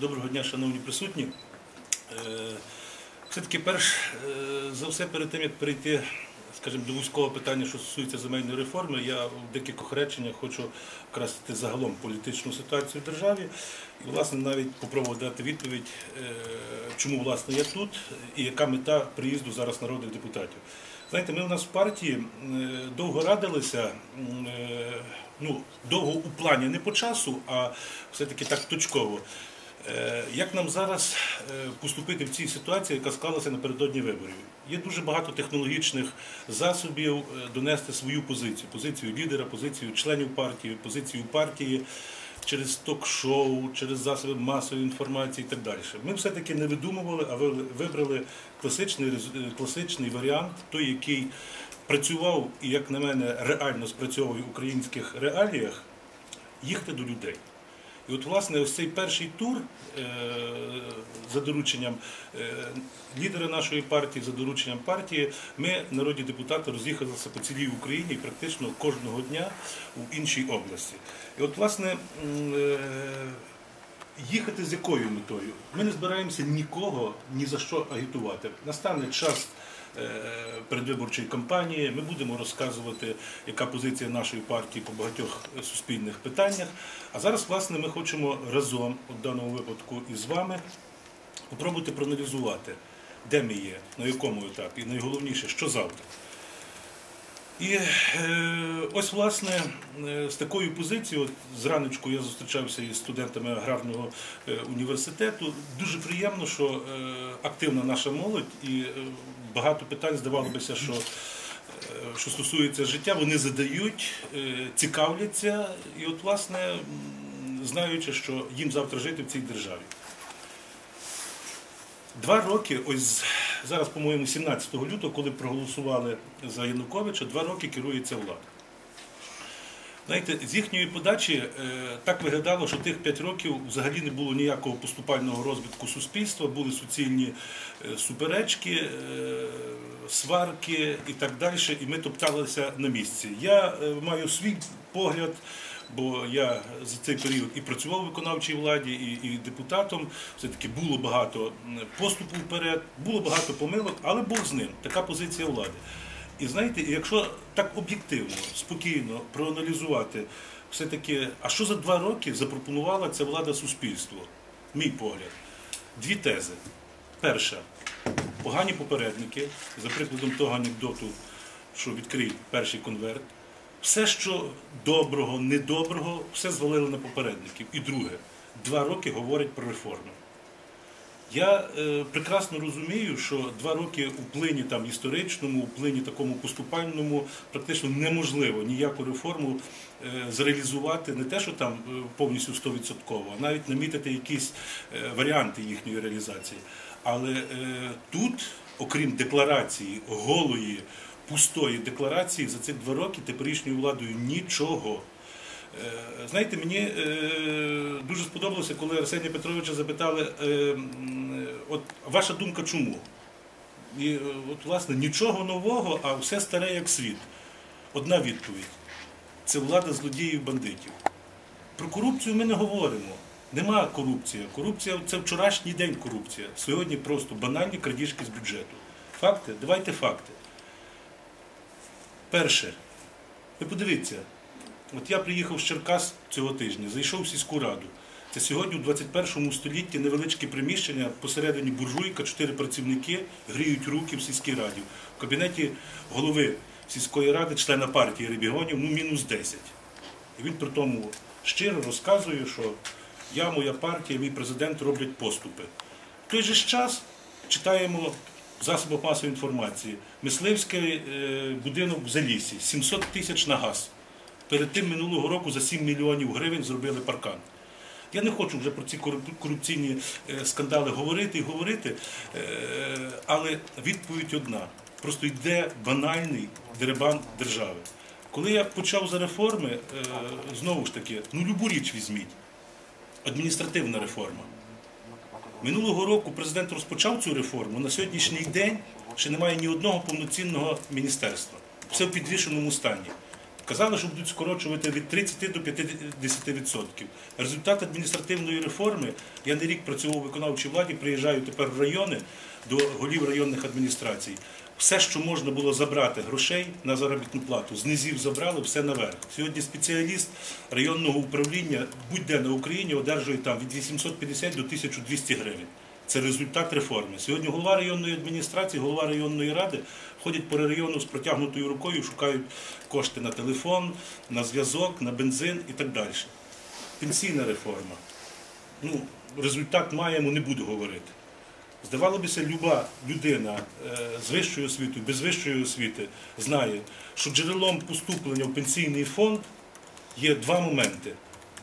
Доброго дня, шановні присутні. Е, Все-таки перш е, за все, перед тим, як перейти скажімо, до вузького питання, що стосується земельної реформи, я в декількох реченнях хочу окреслити загалом політичну ситуацію в державі і, власне, навіть попробувати дати відповідь, е, чому власне я тут і яка мета приїзду зараз народних депутатів. Знаєте, ми у нас в партії довго радилися, ну, довго у плані не по часу, а все-таки так точково. Е, Як нам зараз е, поступити в цій ситуації, яка склалася напередодні виборів? Є дуже багато технологічних засобів е, донести свою позицію, позицію лідера, позицію членів партії, позицію партії через ток-шоу, через засоби масової інформації і так далі. Ми все-таки не видумували, а ви- вибрали класичний, класичний варіант, той, який працював і, як на мене, реально спрацьовує в українських реаліях, їхати до людей. І от, власне, ось цей перший тур е, за дорученням е, лідера нашої партії, за дорученням партії, ми, народні депутати, роз'їхалися по цілій Україні практично кожного дня у іншій області. І от, власне, е, їхати з якою метою? Ми не збираємося нікого ні за що агітувати. Настане час передвиборчої кампанії. Ми будемо розказувати, яка позиція нашої партії по багатьох е, суспільних питаннях. А зараз, власне, ми хочемо разом, у даному випадку, із вами, спробувати проаналізувати, де ми є, на якому етапі, і найголовніше, що завтра. І е, ось, власне, е, з такою позицією, от зраночку я зустрічався із студентами аграрного е, університету. Дуже приємно, що активна наша молодь і багато питань здавалося, що, що стосується життя, вони задають, цікавляться, і, от, власне, знаючи, що їм завтра жити в цій державі. Два роки, ось зараз, по-моєму, 17 лютого, коли проголосували за Януковича, два роки керується влада. Знаєте, з їхньої подачі е, так виглядало, що тих 5 років взагалі не було ніякого поступального розвитку суспільства, були суцільні е, суперечки, е, сварки і так далі, і ми топталися на місці. Я маю свій погляд, бо я за цей період і працював у виконавчій владі, і, і депутатом. Все-таки було багато поступу вперед, було багато помилок, але Бог з ним. Така позиція влади. І знаєте, якщо так об'єктивно, спокійно проаналізувати, все-таки, а що за два роки запропонувала ця влада суспільству? Мій погляд. Дві тези. Перша погані попередники, за прикладом того анекдоту, що відкрий перший конверт. Все, що доброго, недоброго, все звалили на попередників. І друге, два роки говорять про реформи. Я е, прекрасно розумію, що два роки у плині там історичному, у плині такому поступальному практично неможливо ніяку реформу е, зреалізувати, не те, що там е, повністю 100%, а навіть намітити якісь е, варіанти їхньої реалізації. Але е, тут, окрім декларації, голої, пустої декларації, за цих два роки теперішньою владою нічого. Е, Знаєте, мені е, дуже сподобалося, коли Арсенія Петровича запитали, е, от ваша думка чому? І от, власне, нічого нового, а все старе як світ. Одна відповідь це влада злодіїв бандитів. Про корупцію ми не говоримо. Нема корупції. Корупція це вчорашній день корупція. Сьогодні просто банальні крадіжки з бюджету. Факти? Давайте факти. Перше, ви подивіться, От я приїхав з Черкас цього тижня, зайшов в сільську раду. Це сьогодні у 21 столітті невеличке приміщення, посередині буржуйка, чотири працівники гріють руки в сільській раді. В кабінеті голови сільської ради, члена партії регіонів, ну мінус 10. І він при тому щиро розказує, що я, моя партія, мій президент роблять поступи. В той же час читаємо в засобах масової інформації. Мисливський е, будинок в Залісі, 700 тисяч на газ. Перед тим минулого року за 7 мільйонів гривень зробили паркан. Я не хочу вже про ці корупційні е, скандали говорити і говорити, е, але відповідь одна. Просто йде банальний деребан держави. Коли я почав за реформи, е, знову ж таки, ну любу річ візьміть. Адміністративна реформа. Минулого року президент розпочав цю реформу. На сьогоднішній день ще немає ні одного повноцінного міністерства. Все в підвішеному стані. Казали, що будуть скорочувати від 30 до 50%. Результат адміністративної реформи, я не рік працював у виконавчій владі, приїжджаю тепер в райони до голів районних адміністрацій. Все, що можна було забрати грошей на заробітну плату, з низів забрали, все наверх. Сьогодні спеціаліст районного управління будь-де на Україні одержує там від 850 до 1200 гривень. Це результат реформи. Сьогодні голова районної адміністрації, голова районної ради ходять по району з протягнутою рукою, шукають кошти на телефон, на зв'язок, на бензин і так далі. Пенсійна реформа. Ну, результат маємо, не буду говорити. Здавалося люба людина е, з вищою освітою, без вищої освіти знає, що джерелом поступлення в пенсійний фонд є два моменти: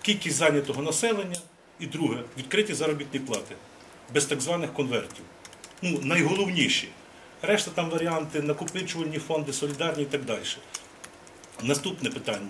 кількість зайнятого населення і друге відкриті заробітні плати без так званих конвертів. Ну, найголовніші. Решта там варіанти, накопичувальні фонди, солідарні і так далі. Наступне питання.